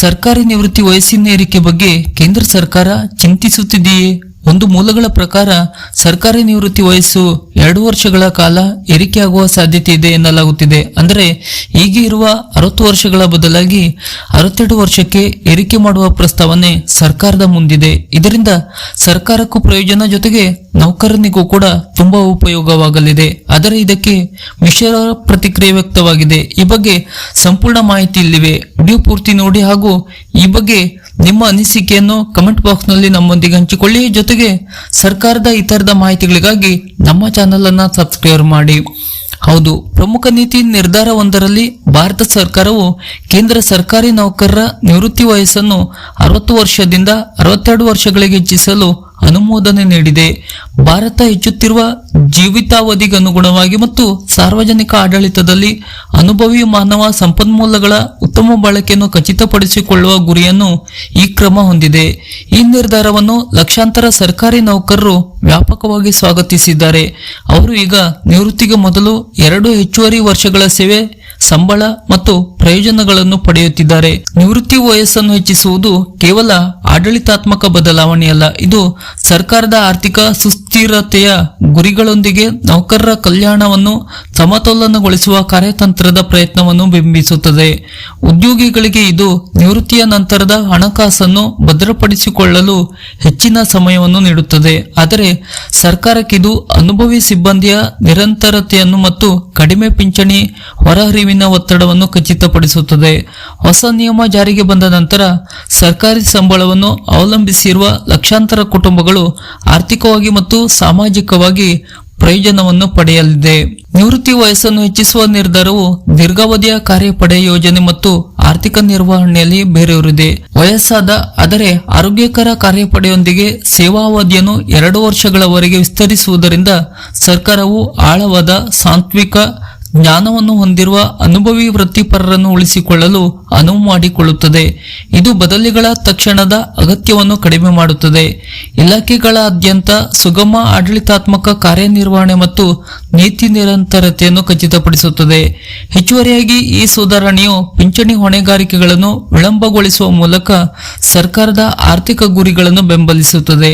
ಸರ್ಕಾರಿ ನಿವೃತ್ತಿ ವಯಸ್ಸಿನ ಏರಿಕೆ ಬಗ್ಗೆ ಕೇಂದ್ರ ಸರ್ಕಾರ ಚಿಂತಿಸುತ್ತಿದೆಯೇ? ಒಂದು ಮೂಲಗಳ ಪ್ರಕಾರ ಸರ್ಕಾರಿ ನಿವೃತ್ತಿ ವಯಸ್ಸು ಎರಡು ವರ್ಷಗಳ ಕಾಲ ಏರಿಕೆಯಾಗುವ ಸಾಧ್ಯತೆ ಇದೆ ಎನ್ನಲಾಗುತ್ತಿದೆ. ಅಂದರೆ ಈಗ ಇರುವ ಅರವತ್ತು ವರ್ಷಗಳ ಬದಲಾಗಿ ಅರವತ್ತೆರಡು ವರ್ಷಕ್ಕೆ ಏರಿಕೆ ಮಾಡುವ ಪ್ರಸ್ತಾವನೆ ಸರ್ಕಾರದ ಮುಂದಿದೆ. ಇದರಿಂದ ಸರ್ಕಾರಕ್ಕೂ ಪ್ರಯೋಜನ ಜೊತೆಗೆ ನೌಕರನಿಗೂ ಕೂಡ ತುಂಬಾ ಉಪಯೋಗವಾಗಲಿದೆ. ಆದರೆ ಇದಕ್ಕೆ ಮಿಶ್ರ ಪ್ರತಿಕ್ರಿಯೆ ವ್ಯಕ್ತವಾಗಿದೆ. ಈ ಬಗ್ಗೆ ಸಂಪೂರ್ಣ ಮಾಹಿತಿ ಇಲ್ಲಿವೆ. ವಿಡಿಯೋ ಪೂರ್ತಿ ನೋಡಿ ಹಾಗೂ ಈ ಬಗ್ಗೆ ನಿಮ್ಮ ಅನಿಸಿಕೆಯನ್ನು ಕಮೆಂಟ್ ಬಾಕ್ಸ್ನಲ್ಲಿ ನಮ್ಮೊಂದಿಗೆ ಹಂಚಿಕೊಳ್ಳಿ. ಜೊತೆಗೆ ಸರ್ಕಾರದ ಇತರದ ಮಾಹಿತಿಗಳಿಗಾಗಿ ನಮ್ಮ ಚಾನೆಲ್ ಅನ್ನ ಸಬ್ಸ್ಕ್ರೈಬ್ ಮಾಡಿ. ಹೌದು, ಪ್ರಮುಖ ನೀತಿ ನಿರ್ಧಾರವೊಂದರಲ್ಲಿ ಭಾರತ ಸರ್ಕಾರವು ಕೇಂದ್ರ ಸರ್ಕಾರಿ ನೌಕರರ ನಿವೃತ್ತಿ ವಯಸ್ಸನ್ನು ಅರವತ್ತು ವರ್ಷದಿಂದ ಅರವತ್ತೆರಡು ವರ್ಷಗಳಿಗೆ ಹೆಚ್ಚಿಸಲು ಅನುಮೋದನೆ ನೀಡಿದೆ. ಭಾರತ ಹೆಚ್ಚುತ್ತಿರುವ ಜೀವಿತಾವಧಿಗೆ ಅನುಗುಣವಾಗಿ ಮತ್ತು ಸಾರ್ವಜನಿಕ ಆಡಳಿತದಲ್ಲಿ ಅನುಭವಿ ಮಾನವ ಸಂಪನ್ಮೂಲಗಳ ಉತ್ತಮ ಬಳಕೆಯನ್ನು ಖಚಿತಪಡಿಸಿಕೊಳ್ಳುವ ಗುರಿಯನ್ನು ಈ ಕ್ರಮ ಹೊಂದಿದೆ. ಈ ನಿರ್ಧಾರವನ್ನು ಲಕ್ಷಾಂತರ ಸರ್ಕಾರಿ ನೌಕರರು ವ್ಯಾಪಕವಾಗಿ ಸ್ವಾಗತಿಸಿದ್ದಾರೆ. ಅವರು ಈಗ ನಿವೃತ್ತಿಗೆ ಮೊದಲು ಎರಡು ಹೆಚ್ಚುವರಿ ವರ್ಷಗಳ ಸೇವೆ, ಸಂಬಳ ಮತ್ತು ಪ್ರಯೋಜನಗಳನ್ನು ಪಡೆಯುತ್ತಿದ್ದಾರೆ. ನಿವೃತ್ತಿ ವಯಸ್ಸನ್ನು ಹೆಚ್ಚಿಸುವುದು ಕೇವಲ ಆಡಳಿತಾತ್ಮಕ ಬದಲಾವಣೆಯಲ್ಲ, ಇದು ಸರ್ಕಾರದ ಆರ್ಥಿಕ ಸುಸ್ಥಿರತೆಯ ಗುರಿಗಳೊಂದಿಗೆ ನೌಕರರ ಕಲ್ಯಾಣವನ್ನು ಸಮತೋಲನಗೊಳಿಸುವ ಕಾರ್ಯತಂತ್ರದ ಪ್ರಯತ್ನವನ್ನು ಬಿಂಬಿಸುತ್ತದೆ. ಉದ್ಯೋಗಿಗಳಿಗೆ ಇದು ನಿವೃತ್ತಿಯ ನಂತರದ ಹಣಕಾಸನ್ನು ಭದ್ರಪಡಿಸಿಕೊಳ್ಳಲು ಹೆಚ್ಚಿನ ಸಮಯವನ್ನು ನೀಡುತ್ತದೆ. ಆದರೆ ಸರ್ಕಾರಕ್ಕಿದು ಅನುಭವಿ ಸಿಬ್ಬಂದಿಯ ನಿರಂತರತೆಯನ್ನು ಮತ್ತು ಕಡಿಮೆ ಪಿಂಚಣಿ ಹೊರಹರಿವಿನ ಒತ್ತಡವನ್ನು ಖಚಿತಪಡಿಸುತ್ತದೆ ಹೊಸ ನಿಯಮ ಜಾರಿಗೆ ಬಂದ ನಂತರ ಸರ್ಕಾರಿ ಸಂಬಳವನ್ನು ಅವಲಂಬಿಸಿರುವ ಲಕ್ಷಾಂತರ ಕುಟುಂಬಗಳು ಆರ್ಥಿಕವಾಗಿ ಮತ್ತು ಸಾಮಾಜಿಕವಾಗಿ ಪ್ರಯೋಜನವನ್ನು ಪಡೆಯಲಿದೆ. ನಿವೃತ್ತಿ ವಯಸ್ಸನ್ನು ಹೆಚ್ಚಿಸುವ ನಿರ್ಧಾರವು ದೀರ್ಘಾವಧಿಯ ಕಾರ್ಯಪಡೆ ಯೋಜನೆ ಮತ್ತು ಆರ್ಥಿಕ ನಿರ್ವಹಣೆಯಲ್ಲಿ ಬೇರೆಯವರಿದೆ ವಯಸ್ಸಾದ, ಆದರೆ ಆರೋಗ್ಯಕರ ಕಾರ್ಯಪಡೆಯೊಂದಿಗೆ ಸೇವಾವಧಿಯನ್ನು ಎರಡು ವರ್ಷಗಳವರೆಗೆ ವಿಸ್ತರಿಸುವುದರಿಂದ ಸರ್ಕಾರವು ಆಳವಾದ ಸಾಂತ್ವಿಕ ಜ್ಞಾನವನ್ನು ಹೊಂದಿರುವ ಅನುಭವಿ ವೃತ್ತಿಪರರನ್ನು ಉಳಿಸಿಕೊಳ್ಳಲು ಅನುವು ಮಾಡಿಕೊಳ್ಳುತ್ತದೆ ಇದು ಬದಲಿಗಳ ತಕ್ಷಣದ ಅಗತ್ಯವನ್ನು ಕಡಿಮೆ ಮಾಡುತ್ತದೆ. ಇಲಾಖೆಗಳಾದ್ಯಂತ ಸುಗಮ ಆಡಳಿತಾತ್ಮಕ ಕಾರ್ಯನಿರ್ವಹಣೆ ಮತ್ತು ನೀತಿ ನಿರಂತರತೆಯನ್ನು ಖಚಿತಪಡಿಸುತ್ತದೆ. ಹೆಚ್ಚುವರಿಯಾಗಿ ಈ ಸುಧಾರಣೆಯು ಪಿಂಚಣಿ ಹೊಣೆಗಾರಿಕೆಗಳನ್ನು ವಿಳಂಬಗೊಳಿಸುವ ಮೂಲಕ ಸರ್ಕಾರದ ಆರ್ಥಿಕ ಗುರಿಗಳನ್ನು ಬೆಂಬಲಿಸುತ್ತದೆ.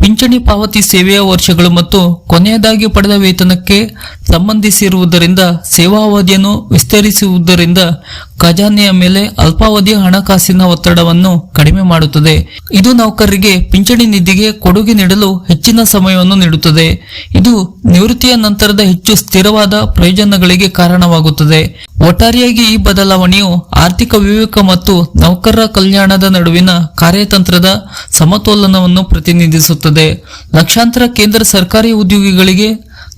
ಪಿಂಚಣಿ ಪಾವತಿ ಸೇವೆಯ ವರ್ಷಗಳು ಮತ್ತು ಕೊನೆಯದಾಗಿ ಪಡೆದ ವೇತನಕ್ಕೆ ಸಂಬಂಧಿಸಿರುವುದರಿಂದ ಸೇವಾವಧಿಯನ್ನು ವಿಸ್ತರಿಸುವುದರಿಂದ ಖಜಾನೆಯ ಮೇಲೆ ಅಲ್ಪಾವಧಿಯ ಹಣಕಾಸಿನ ಒತ್ತಡವನ್ನು ಕಡಿಮೆ ಮಾಡುತ್ತದೆ. ಇದು ನೌಕರರಿಗೆ ಪಿಂಚಣಿ ನಿಧಿಗೆ ಕೊಡುಗೆ ನೀಡಲು ಹೆಚ್ಚಿನ ಸಮಯವನ್ನು ನೀಡುತ್ತದೆ. ಇದು ನಿವೃತ್ತಿಯ ನಂತರದ ಹೆಚ್ಚು ಸ್ಥಿರವಾದ ಪ್ರಯೋಜನಗಳಿಗೆ ಕಾರಣವಾಗುತ್ತದೆ. ಒಟ್ಟಾರೆಯಾಗಿ ಈ ಬದಲಾವಣೆಯು ಆರ್ಥಿಕ ವಿವೇಕ ಮತ್ತು ನೌಕರರ ಕಲ್ಯಾಣದ ನಡುವಿನ ಕಾರ್ಯತಂತ್ರದ ಸಮತೋಲನವನ್ನು ಪ್ರತಿನಿಧಿಸುತ್ತದೆ. ಲಕ್ಷಾಂತರ ಕೇಂದ್ರ ಸರ್ಕಾರಿ ಉದ್ಯೋಗಿಗಳಿಗೆ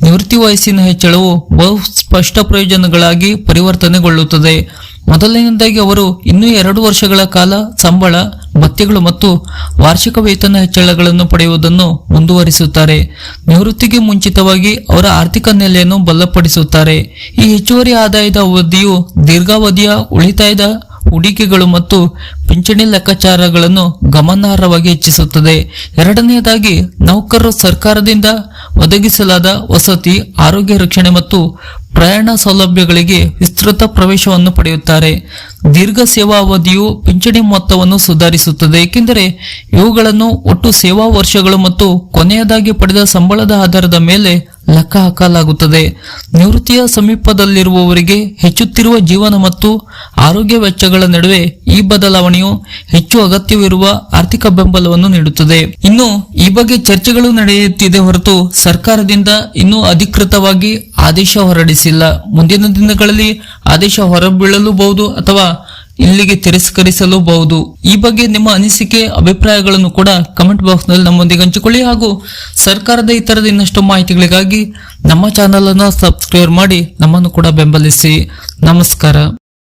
ನಿವೃತ್ತಿ ವಯಸ್ಸಿನ ಹೆಚ್ಚಳವು ಬಹು ಸ್ಪಷ್ಟ ಪ್ರಯೋಜನಗಳಾಗಿ ಪರಿವರ್ತನೆಗೊಳ್ಳುತ್ತದೆ. ಮೊದಲನೆಯದಾಗಿ ಅವರು ಇನ್ನೂ ಎರಡು ವರ್ಷಗಳ ಕಾಲ ಸಂಬಳ ಭತ್ಯೆಗಳು ಮತ್ತು ವಾರ್ಷಿಕ ವೇತನ ಹೆಚ್ಚಳಗಳನ್ನು ಪಡೆಯುವುದನ್ನು ಮುಂದುವರಿಸುತ್ತಾರೆ. ನಿವೃತ್ತಿಗೆ ಮುಂಚಿತವಾಗಿ ಅವರ ಆರ್ಥಿಕ ನೆಲೆಯನ್ನು ಬಲಪಡಿಸುತ್ತಾರೆ. ಈ ಹೆಚ್ಚುವರಿ ಆದಾಯದ ಅವಧಿಯು ದೀರ್ಘಾವಧಿಯ ಉಳಿತಾಯದ ಹೂಡಿಕೆಗಳು ಮತ್ತು ಪಿಂಚಣಿ ಲೆಕ್ಕಾಚಾರಗಳನ್ನು ಗಮನಾರ್ಹವಾಗಿ ಹೆಚ್ಚಿಸುತ್ತದೆ. ಎರಡನೆಯದಾಗಿ, ನೌಕರರು ಸರ್ಕಾರದಿಂದ ಒದಗಿಸಲಾದ ವಸತಿ, ಆರೋಗ್ಯ ರಕ್ಷಣೆ ಮತ್ತು ಪ್ರಯಾಣ ಸೌಲಭ್ಯಗಳಿಗೆ ವಿಸ್ತೃತ ಪ್ರವೇಶವನ್ನು ಪಡೆಯುತ್ತಾರೆ. ದೀರ್ಘ ಸೇವಾ ಅವಧಿಯು ಪಿಂಚಣಿ ಮೊತ್ತವನ್ನು ಸುಧಾರಿಸುತ್ತದೆ. ಏಕೆಂದರೆ, ಇವುಗಳನ್ನು ಒಟ್ಟು ಸೇವಾ ವರ್ಷಗಳು ಮತ್ತು ಕೊನೆಯದಾಗಿ ಪಡೆದ ಸಂಬಳದ ಆಧಾರದ ಮೇಲೆ ಲೆಕ್ಕ ಹಾಕಲಾಗುತ್ತದೆ. ನಿವೃತ್ತಿಯ ಸಮೀಪದಲ್ಲಿರುವವರಿಗೆ ಹೆಚ್ಚುತ್ತಿರುವ ಜೀವನ ಮತ್ತು ಆರೋಗ್ಯ ವೆಚ್ಚಗಳ ನಡುವೆ ಈ ಬದಲಾವಣೆಯು ಹೆಚ್ಚು ಅಗತ್ಯವಿರುವ ಆರ್ಥಿಕ ಬೆಂಬಲವನ್ನು ನೀಡುತ್ತದೆ. ಇನ್ನು, ಈ ಬಗ್ಗೆ ಚರ್ಚೆಗಳು ನಡೆಯುತ್ತಿದೆ ಹೊರತು ಸರ್ಕಾರದಿಂದ ಇನ್ನೂ ಅಧಿಕೃತವಾಗಿ ಆದೇಶ ಹೊರಡಿಸಿಲ್ಲ. ಮುಂದಿನ ದಿನಗಳಲ್ಲಿ ಆದೇಶ ಹೊರಬೀಳಲೂಬಹುದು ಅಥವಾ ಇಲ್ಲಿಗೆ ತಿರಸ್ಕರಿಸಲೂಬಹುದು. ಈ ಬಗ್ಗೆ ನಿಮ್ಮ ಅನಿಸಿಕೆ, ಅಭಿಪ್ರಾಯಗಳನ್ನು ಕೂಡ ಕಮೆಂಟ್ ಬಾಕ್ಸ್ನಲ್ಲಿ ನಮ್ಮೊಂದಿಗೆ ಹಂಚಿಕೊಳ್ಳಿ ಹಾಗೂ ಸರ್ಕಾರದ ಇತರದ ಇನ್ನಷ್ಟು ಮಾಹಿತಿಗಳಿಗಾಗಿ ನಮ್ಮ ಚಾನೆಲ್ ಅನ್ನು ಸಬ್ಸ್ಕ್ರೈಬ್ ಮಾಡಿ ನಮ್ಮನ್ನು ಕೂಡ ಬೆಂಬಲಿಸಿ. ನಮಸ್ಕಾರ.